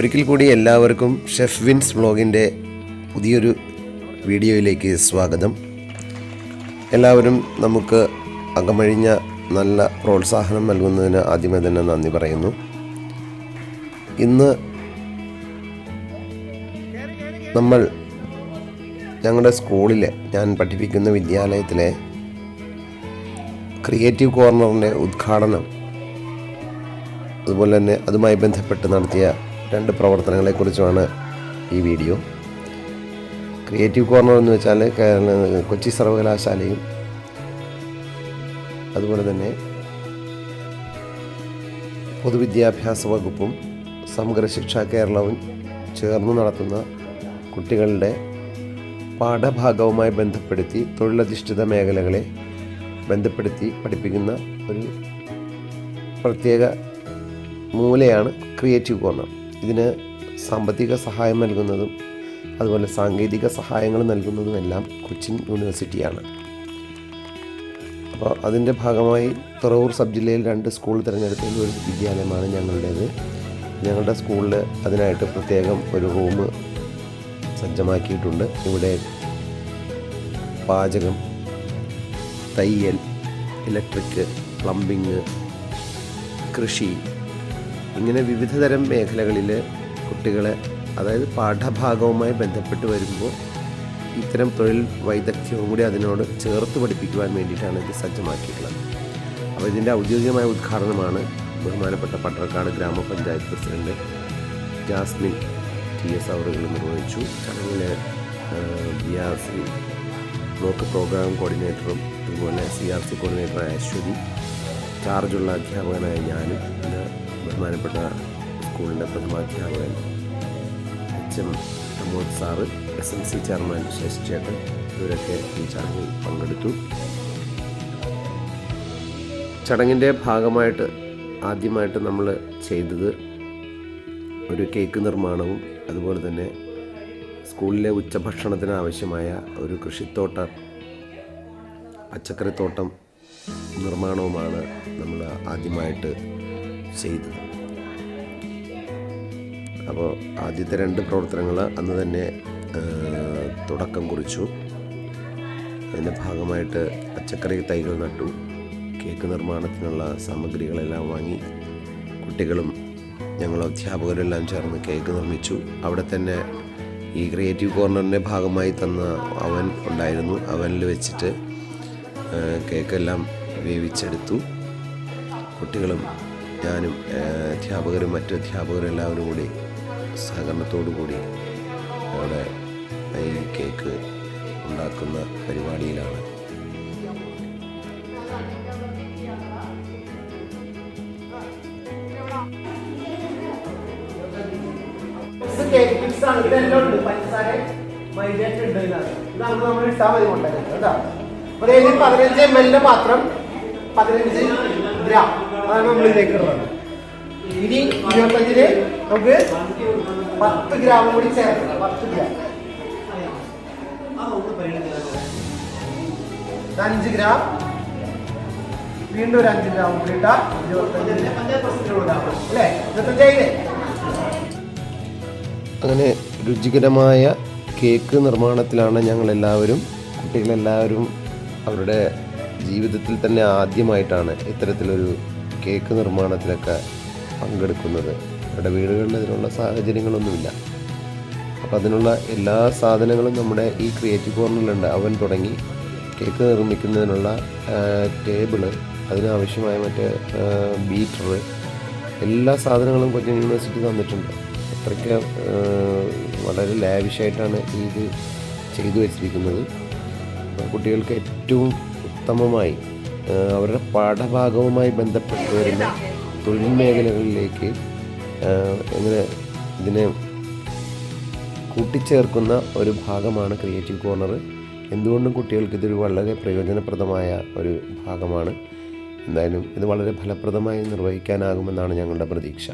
ഒരിക്കൽ കൂടി എല്ലാവർക്കും ഷെഫ് വിൻസ് വ്ളോഗിന്റെ പുതിയൊരു വീഡിയോയിലേക്ക് സ്വാഗതം. എല്ലാവരും നമുക്ക് അകമഴിഞ്ഞ നല്ല പ്രോത്സാഹനം നൽകുന്നതിന് ആദ്യമേ തന്നെ നന്ദി പറയുന്നു. ഇന്ന് നമ്മൾ ഞങ്ങളുടെ സ്കൂളിലെ ഞാൻ പഠിപ്പിക്കുന്ന വിദ്യാലയത്തിലെ ക്രിയേറ്റീവ് കോർണറിന്റെ ഉദ്ഘാടനം അതുപോലെ തന്നെ അതുമായി ബന്ധപ്പെട്ട് നടത്തിയ രണ്ട് പ്രവർത്തനങ്ങളെക്കുറിച്ചുമാണ് ഈ വീഡിയോ. ക്രിയേറ്റീവ് കോർണർ എന്ന് വെച്ചാൽ കൊച്ചി സർവകലാശാലയും അതുപോലെ തന്നെ പൊതുവിദ്യാഭ്യാസ വകുപ്പും സമഗ്ര ശിക്ഷാ കേരളവും ചേർന്ന് നടത്തുന്ന കുട്ടികളുടെ പാഠഭാഗവുമായി ബന്ധപ്പെടുത്തി തൊഴിലധിഷ്ഠിത മേഖലകളെ ബന്ധപ്പെടുത്തി പഠിപ്പിക്കുന്ന ഒരു പ്രത്യേക മൂലയാണ് ക്രിയേറ്റീവ് കോർണർ ഇതിന് സാമ്പത്തിക സഹായം നൽകുന്നതും അതുപോലെ സാങ്കേതിക സഹായങ്ങൾ നൽകുന്നതുമെല്ലാം കൊച്ചിൻ യൂണിവേഴ്സിറ്റിയാണ്. അപ്പോൾ അതിന്റെ ഭാഗമായി തുറവൂർ സബ് ജില്ലയിൽ രണ്ട് സ്കൂൾ തിരഞ്ഞെടുത്തതിൽ ഒരു വിദ്യാലയമാണ് ഞങ്ങളുടേത്. ഞങ്ങളുടെ സ്കൂളിൽ അതിനായിട്ട് പ്രത്യേകം ഒരു റൂം സജ്ജമാക്കിയിട്ടുണ്ട്. ഇവിടെ പാചകം തയ്യൽ ഇലക്ട്രിക് പ്ലംബിങ് കൃഷി ഇങ്ങനെ വിവിധതരം മേഖലകളിൽ കുട്ടികളെ അതായത് പാഠഭാഗവുമായി ബന്ധപ്പെട്ട് വരുമ്പോൾ ഇത്തരം തൊഴിൽ വൈദഗ്ധ്യവും കൂടി അതിനോട് ചേർത്ത് പഠിപ്പിക്കുവാൻ വേണ്ടിയിട്ടാണ് ഇത് സജ്ജമാക്കിയിട്ടുള്ളത്. അപ്പോൾ ഇതിന്റെ ഔദ്യോഗികമായ ഉദ്ഘാടനമാണ് ബഹുമാനപ്പെട്ട പട്ടർക്കാട് ഗ്രാമപഞ്ചായത്ത് പ്രസിഡന്റ് ജാസ്മിൻ ടി എസ് അവറുകൾ നിർവഹിച്ചു. ചടങ്ങിൽ B R C block program കോർഡിനേറ്ററും അതുപോലെ സി ആർ സി കോർഡിനേറ്ററായ അശ്വതി ചാർജുള്ള അധ്യാപകനായ ഞാനും ബഹുമാനപ്പെട്ട സ്കൂളിന്റെ പ്രഥമാധ്യാപകൻ H M Pramod sir S M C chairman Sashi ചേട്ടൻ ഇവരൊക്കെ ഈ ചടങ്ങിൽ പങ്കെടുത്തു. ചടങ്ങിന്റെ ഭാഗമായിട്ട് ആദ്യമായിട്ട് നമ്മൾ ചെയ്തത് ഒരു കേക്ക് നിർമ്മാണവും അതുപോലെ തന്നെ സ്കൂളിലെ ഉച്ചഭക്ഷണത്തിന് ആവശ്യമായ ഒരു കൃഷിത്തോട്ട പച്ചക്കറിത്തോട്ടം നിർമ്മാണവുമാണ് നമ്മൾ ആദ്യമായിട്ട് ചെയ്തത്. അപ്പോൾ ആദ്യത്തെ രണ്ട് പ്രവർത്തനങ്ങൾ അന്ന് തന്നെ തുടക്കം കുറിച്ചു. അതിന്റെ ഭാഗമായിട്ട് പച്ചക്കറി തൈകൾ നട്ടു. കേക്ക് നിർമ്മാണത്തിനുള്ള സാമഗ്രികളെല്ലാം വാങ്ങി കുട്ടികളും ഞങ്ങൾ അധ്യാപകരെല്ലാം ചേർന്ന് കേക്ക് നിർമ്മിച്ചു. അവിടെ തന്നെ ഈ ക്രിയേറ്റീവ് കോർണറിന്റെ ഭാഗമായി തന്ന അവൻ ഉണ്ടായിരുന്നു. അവനിൽ വെച്ചിട്ട് കേക്കെല്ലാം വേവിച്ചെടുത്തു. കുട്ടികളും ഞാനും അധ്യാപകരും മറ്റു അധ്യാപകരും എല്ലാവരും കൂടി സഹകരണത്തോടു കൂടി അവിടെ ഈ കേക്ക് ഉണ്ടാക്കുന്ന പരിപാടിയിലാണ്. പതിനഞ്ച് എം മാത്രം പതിനഞ്ച് ഗ്രാം അതാണ് നമ്മൾ ഇതിലേക്ക് ഇടുന്നത് ഇനി ഇരുപത്തഞ്ചിൽ നമുക്ക് പത്ത് ഗ്രാം കൂടി ചേർക്കണം. പത്ത് ഗ്രാം. അഞ്ച് ഗ്രാം. വീണ്ടും ഒരു അഞ്ച് ഗ്രാം കൂടി ഇട്ടാ ഇരുപത്തഞ്ചിന് അല്ലേ? ഇരുപത്തഞ്ചായില്ലേ? അങ്ങനെ രുചികരമായ കേക്ക് നിർമ്മാണത്തിലാണ് ഞങ്ങളെല്ലാവരും കുട്ടികളെല്ലാവരും അവരുടെ ജീവിതത്തിൽ തന്നെ ആദ്യമായിട്ടാണ് ഇത്തരത്തിലൊരു കേക്ക് നിർമ്മാണത്തിലൊക്കെ പങ്കെടുക്കുന്നത്. അവരുടെ വീടുകളിൽ ഇതിനുള്ള സാഹചര്യങ്ങളൊന്നുമില്ല. അപ്പോൾ അതിനുള്ള എല്ലാ സാധനങ്ങളും നമ്മുടെ ഈ ക്രിയേറ്റീവ് കോർണറിലുണ്ട് അവൻ തുടങ്ങി കേക്ക് നിർമ്മിക്കുന്നതിനുള്ള ടേബിൾ അതിനാവശ്യമായ മറ്റേ ബീറ്റർ എല്ലാ സാധനങ്ങളും കൊച്ചിൻ യൂണിവേഴ്സിറ്റി തന്നിട്ടുണ്ട്. അത്രയ്ക്ക് വളരെ ലാവിഷായിട്ടാണ് ഇത് ചെയ്തു വച്ചിരിക്കുന്നത്. കുട്ടികൾക്ക് ഏറ്റവും ഉത്തമമായി അവരുടെ പാഠഭാഗവുമായി ബന്ധപ്പെട്ട് വരുന്ന തൊഴിൽ മേഖലകളിലേക്ക് എങ്ങനെ ഇതിനെ കൂട്ടിച്ചേർക്കുന്ന ഒരു ഭാഗമാണ് ക്രിയേറ്റീവ് കോർണർ. എന്തുകൊണ്ടും കുട്ടികൾക്ക് ഇതൊരു വളരെ പ്രയോജനപ്രദമായ ഒരു ഭാഗമാണ്. എന്തായാലും ഇത് വളരെ ഫലപ്രദമായി നിർവഹിക്കാനാകുമെന്നാണ് ഞങ്ങളുടെ പ്രതീക്ഷ.